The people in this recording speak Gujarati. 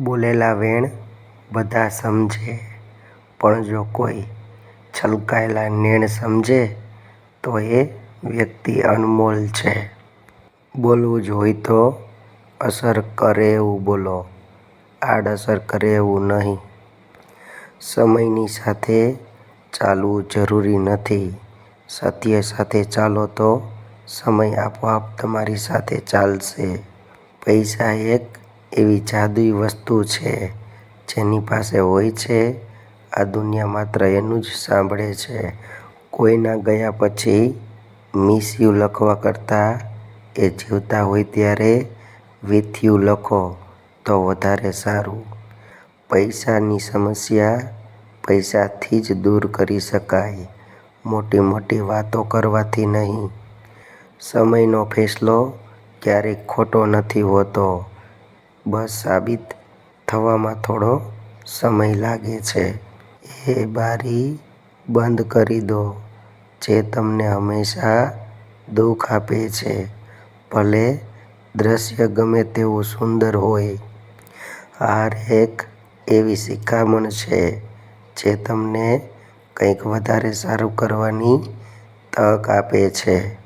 બોલેલા વેણ બધા સમજે પણ જો કોઈ છલકાયેલા નેણ સમજે તો એ વ્યક્તિ અનમોલ છે. બોલવું જોઈ તો અસર કરે એવું બોલો, આડઅસર કરે એવું નહીં. સમયની સાથે ચાલવું જરૂરી નથી. સત્ય સાથે ચાલો તો સમય આપોઆપ તમારી સાથે ચાલશે. પૈસા એક એવી જાદુઈ વસ્તુ છે જેની પાસે હોય છે આ દુનિયા માત્ર એનું જ સાંભળે છે. કોઈના ગયા પછી મિસ યુ લખવા કરતાં એ જીવતા હોય ત્યારે વિથ યુ લખો તો વધારે સારું. પૈસાની સમસ્યા પૈસાથી જ દૂર કરી શકાય, મોટી મોટી વાતો કરવાથી નહીં. સમયનો ફેસલો ક્યારેક ખોટો નથી હોતો, બસ સાબિત થવામાં થોડો સમય લાગે છે. એ બારી બંધ કરી દો જે તમને હંમેશા દુઃખ આપે છે, ભલે દૃશ્ય ગમે તેવું સુંદર હોય. આ એક એવી શિખામણ છે જે તમને કંઈક વધારે સારું કરવાની તક આપે છે.